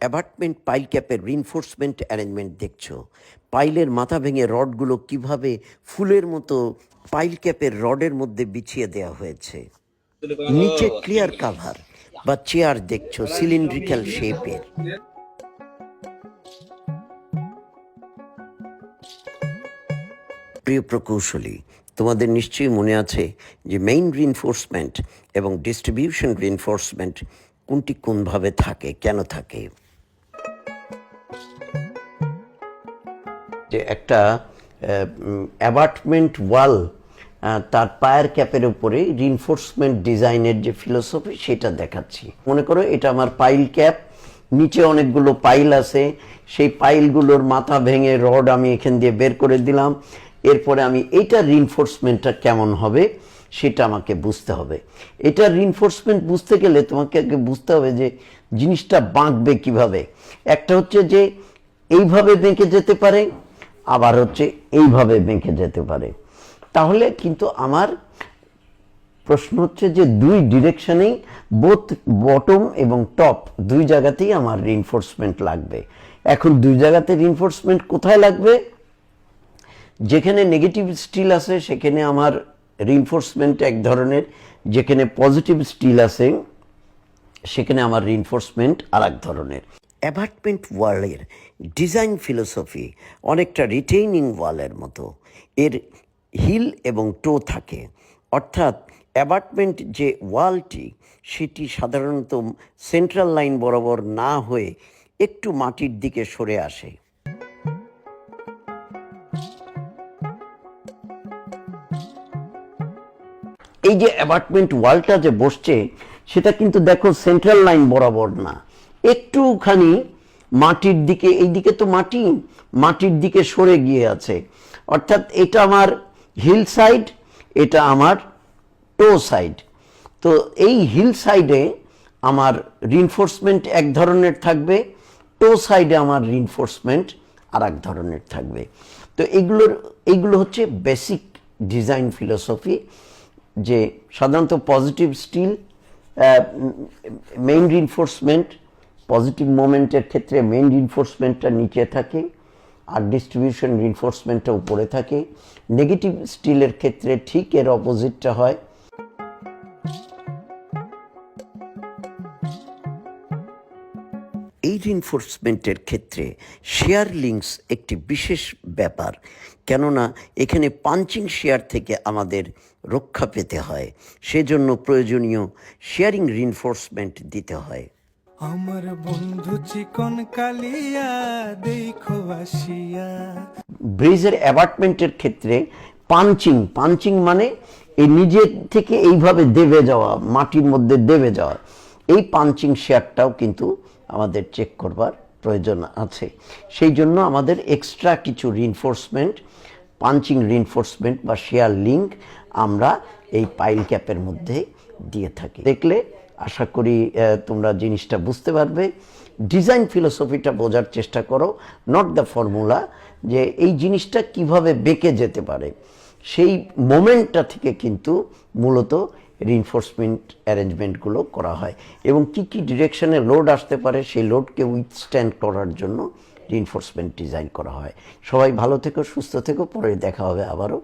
Apartment pile ক্যাপের reinforcement arrangement দেখছ। পাইলের মাথা ভেঙে রডগুলো কীভাবে ফুলের মতো পাইল ক্যাপের রডের মধ্যে বিছিয়ে দেওয়া হয়েছে। নিচে ক্লিয়ার কাভার বা চেয়ার দেখছ সিলিন্ড্রিক্যাল শেপের প্রিয় প্রকৌশলী, তোমাদের নিশ্চয়ই মনে আছে যে মেইন রিনফোর্সমেন্ট এবং ডিস্ট্রিবিউশন রিনফোর্সমেন্ট কোনটি কোনভাবে থাকে, কেন থাকে? যে একটা অ্যাবার্টমেন্ট ওয়াল তার পায়ের ক্যাপের উপরে রিনফোর্সমেন্ট ডিজাইনের যে ফিলোসফি সেটা দেখাচ্ছি। মনে করো, এটা আমার পাইল ক্যাপ নিচে অনেকগুলো পাইল আছে। সেই পাইলগুলোর মাথা ভেঙে রড আমি এখান দিয়ে বের করে দিলাম। এরপরে আমি এইটার রিনফোর্সমেন্টটা কেমন হবে, সেটা আমাকে বুঝতে হবে। এটা রিনফোর্সমেন্ট বুঝতে গেলে তোমাকে আগে বুঝতে হবে যে জিনিসটা বাঁকবে কীভাবে। একটা হচ্ছে যে, এইভাবে বেঁকে যেতে পারে আবার হচ্ছে এইভাবে বেঁকে যেতে পারে। তাহলে কিন্তু আমার প্রশ্ন হচ্ছে যে দুই ডিরেকশনেই বোথ বটম এবং টপ দুই জায়গাতেই আমার রিনফোর্সমেন্ট লাগবে। এখন দুই জায়গাতে রিনফোর্সমেন্ট কোথায় লাগবে? যেখানে নেগেটিভ স্টিল আছে, সেখানে আমার রিনফোর্সমেন্ট এক ধরনের। যেখানে পজিটিভ স্টিল আছে, সেখানে আমার রিনফোর্সমেন্ট আর এক ধরনের। অ্যাপার্টমেন্ট ওয়ালের ডিজাইন ফিলোসফি অনেকটা রিটেইনিং ওয়ালের মতো। এর হিল এবং টো থাকে। অর্থাৎ অ্যাপার্টমেন্ট যে ওয়ালটি, সেটি সাধারণত সেন্ট্রাল লাইন বরাবর না হয়ে একটু মাটির দিকে সরে আসে। এই যে অ্যাপার্টমেন্ট ওয়ালটা যে বসছে, সেটা কিন্তু দেখো সেন্ট্রাল লাইন বরাবর না। একটুখানি মাটির দিকে, এই দিকে তো মাটি, মাটির দিকে সরে গিয়ে আছে। অর্থাৎ এটা আমার হিল সাইড এটা আমার টো সাইড তো এই হিল সাইডে আমার রিনফোর্সমেন্ট এক ধরনের থাকবে টো সাইডে আমার রিনফোর্সমেন্ট আর এক ধরনের থাকবে। তো এগুলোর এইগুলো হচ্ছে বেসিক ডিজাইন ফিলোসফি যে সাধারণত positive steel main reinforcement positive মোমেন্টের ক্ষেত্রে মেইন রিনফোর্সমেন্টটা নিচে থাকে আর ডিস্ট্রিবিউশন রিনফোর্সমেন্টটা উপরে থাকে। নেগেটিভ স্টিলের ক্ষেত্রে ঠিক এর অপোজিটটা হয়। এই রিনফোর্সমেন্টের ক্ষেত্রে শেয়ার লিঙ্কস একটি বিশেষ ব্যাপার, কেননা এখানে পাঞ্চিং শেয়ার থেকে আমাদের রক্ষা পেতে হয়। সেজন্য প্রয়োজনীয় শেয়ারিং রিনফোর্সমেন্ট দিতে হয়। আমার বন্ধু চিকন কালিয়া, দেখো আসিয়া। ব্রিজের অ্যাপার্টমেন্টের ক্ষেত্রে পাঞ্চিং পাঞ্চিং মানে এই নিজে থেকে এইভাবে দেবে যাওয়া, মাটির মধ্যে দেবে যাওয়া। এই পাঞ্চিং শেয়ারটাও কিন্তু আমাদের চেক করবার প্রয়োজন আছে। সেই জন্য আমাদের এক্সট্রা কিছু রিনফোর্সমেন্ট পাঞ্চিং রিনফোর্সমেন্ট বা শেয়ার লিঙ্ক আমরা এই পাইল ক্যাপের মধ্যে দিয়ে থাকি। দেখলে আশা করি তোমরা জিনিসটা বুঝতে পারবে। ডিজাইন ফিলোসফিটা বোঝার চেষ্টা করো নট দ্য ফর্মুলা যে এই জিনিসটা কীভাবে বেঁকে যেতে পারে। সেই মোমেন্টটা থেকে কিন্তু মূলত রিনফোর্সমেন্ট অ্যারেঞ্জমেন্টগুলো করা হয় এবং কি কি ডিরেকশনে লোড আসতে পারে, সেই লোডকে উইথস্ট্যান্ড করার জন্য রিনফোর্সমেন্ট ডিজাইন করা হয়। সবাই ভালো থেকো, সুস্থ থেকো, পরে দেখা হবে আবারও।